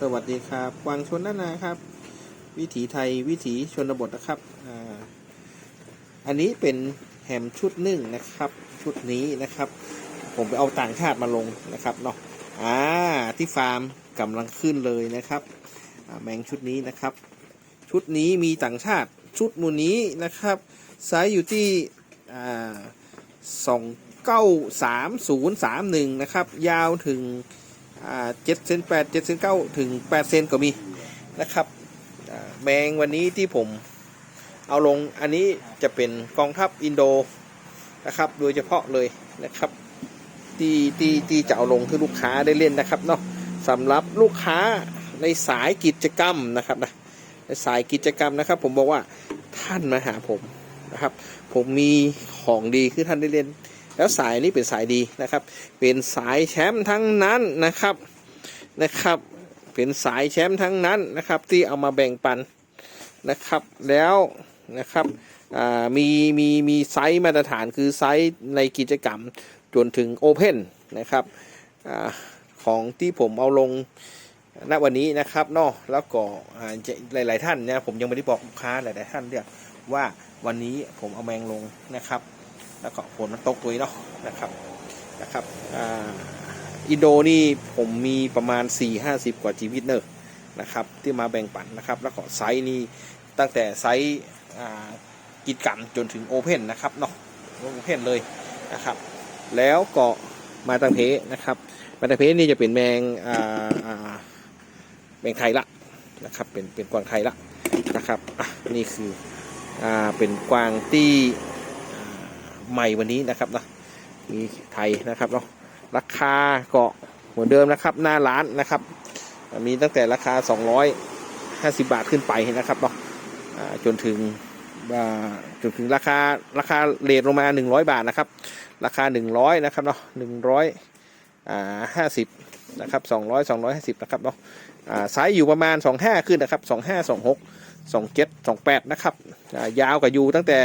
สวัสดีครับกวางชนนานาครับ วิถีไทยวิถีชนบทนะครับออันนี้เป็นแฮมชุดหนึ่งนะครับ ชุดนี้นะครับ ผมไปเอาต่างชาติมาลงนะครับเนาะอ่าที่ฟาร์มกำลังขึ้นเลยนะครับแมงชุดนี้นะครับ ชุดนี้มีต่างชาติชุดมูนี้นะครับไซส์อยู่ที่อ่าสองเก้าสามศูนย์สามหนึ่งนะครับ ยาวถึง เจ็ดเซนแปดเจ็ดเซนเก้าถึงแปดเซนก็มีนะครับแมงวันนี้ที่ผมเอาลงอันนี้จะเป็นกองทัพอินโดนะครับโดยเฉพาะเลยนะครับที่ที่ที่จะเอาลงให้ลูกค้าได้เล่นนะครับเนาะสำหรับลูกค้าในสายกิจกรรมนะครับนะในสายกิจกรรมนะครับ ผมบอกว่าท่านมาหาผมนะครับ ผมมีของดีคือท่านได้เล่น แล้วสายนี้เป็นสายดีนะครับ เป็นสายแชมป์ทั้งนั้นนะครับนะครับ เป็นสายแชมป์ทั้งนั้นนะครับที่เอามาแบ่งปันนะครับแล้วนะครับมีมีมีไซส์มาตรฐานคือไซส์ในกิจกรรมจนถึงโอเพนนะครับอของที่ผมเอาลงณวันนี้นะครับนาะแล้วก็อ่าจะหลาย ๆ ท่านเนี่ยผมยังไม่ได้บอกลูกค้าหลาย ๆ ท่านเรียกว่าวันนี้ผมเอาแมงลงนะครับ แล้วก็ฝนมันตกตัวเนาะนะครับนะครับอ่าอินโดนี่ผมมีประมาณ 4 50 กว่าชีวิตเนอะนะครับที่มาแบ่งปันนะครับแล้วก็ไซส์นี่ตั้งแต่ไซส์กิจกรรมจนถึงโอเพนนะครับเนาะโอเพนเลยนะครับแล้วก็มาตังเพนะครับมาตังเพนี่จะเป็นแมงแมงไทยละนะครับเป็นเป็นกวางไทยละนะครับนี่คืออเป็นกวางที่ ใหม่วันนี้นะครับนะมีไทยนะครับเนาะราคาเก็เหมือนเดิมนะครับ หน้าร้านนะครับ มีตั้งแต่ราคา 250 บาทขึ้นไปนะครับเนาะจนถึงจนถึงราคาราคาเลทลงมา 100 บาทนะครับ ราคา 100 นะครับเนาะ150 นะครับ 200 250 นะครับเนาะอ่าไซส์อยู่ประมาณ 25 ขึ้นนะครับ 25 26 27 28 นะครับยาวกับยูตั้งแต่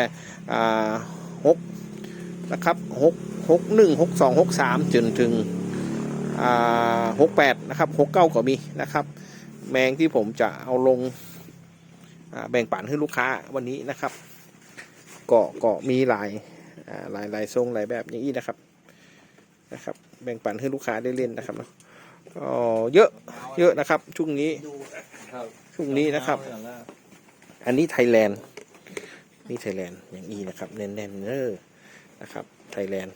6 นะครับ6 6 1 6 2 6 3จนถึงอ่า68นะครับ69ก็มีนะครับ แมงที่ผมจะเอาลงแบ่งปันให้ลูกค้าวันนี้นะครับเก็ก็มีหลายหลายหลายทรงหลายแบบอย่างนี้นะครับนะครับ แบ่งปันให้ลูกค้าได้เล่นนะครับก็เยอะเยอะนะครับช่วงนี้ช่วงนี้นะครับ อันนี้ไทยแลนด์นี่ไทยแลนด์อย่างอีนะครับแน่นๆเนอ นะครับไทยแลนด์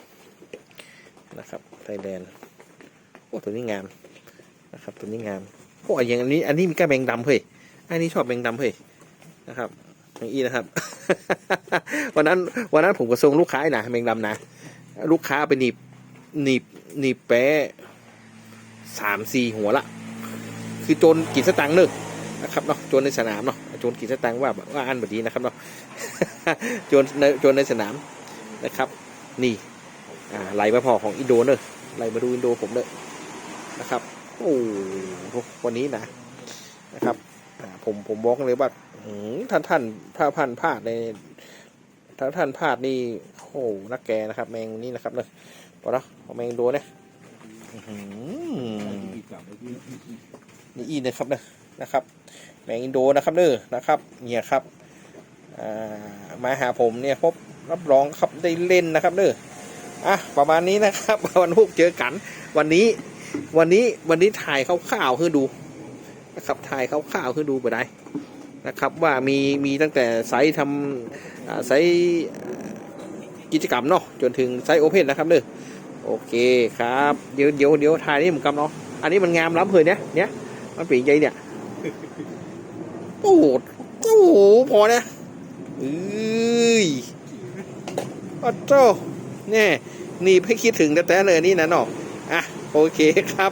นะครับไทยแลนด์โอ้ตัวนี้งามนะครับตัวนี้งามโอ้อย่างอันนี้อันนี้มีกระแบงดำเฮ้ยอันนี้ชอบแบงดำเฮ้ยนะครับอย่างอีนะครับ วันนั้นวันนั้นผมก็ส่งลูกค้านะแบงดำนะ ลูกค้าไปหนีบหนีบหนีบแปะสามสี่หัวละ คือโจรกินสตังค์เนอะนะครับเนาะโจรในสนามเนาะโจรกี่สตางค์ว่าว่าอันแบบนี้นะครับเนาะโจรในโจรในสนาม นะครับ นี่อ่าไหลมาพอของอินโดเนอะไหลมาดูอินโดผมเนอะนะครับโอ้โหวันนี้นะนะครับผมผมบอกเลยว่าท่านท่านพระพันพลาดในถ้าท่านพลาดนี่โอ้หนักแกนะครับ แมงนี้นะครับเนอะพอแล้วเอแมงโดเนี่ยอื้อหือนี่อีนะครับเนอะนะครับ แมงอินโดนะครับเด้อนะครับ เนี่ยครับมาหาผมเนี่ยพบ รับรองครับได้เล่นนะครับเด้ออะประมาณนี้นะครับวันพุกเจอกัน วันนี้ วันนี้วันนี้ถ่ายคร่าวๆคือดูนะครับถ่ายคร่าวๆคือดูไปได้นะครับว่ามีมีตั้งแต่ไซส์ทำไซส์กิจกรรมเนาะจนถึงไซส์โอเพนนะครับเด้อโอเคครับเดี๋ยวเดี๋ยวเดี๋ยวถ่ายนี่ผมกำเนาะอันนี้มันงามล้ำเลยเนี่ยเนี่ยมันป็นยังไงเนี่ยโอ้โหโอ้โหพอนะเอ้ย อ้โจเนี่ยนี่ให้คิดถึงแต่แต่เลยนี่นะเนาะอะโอเคครับ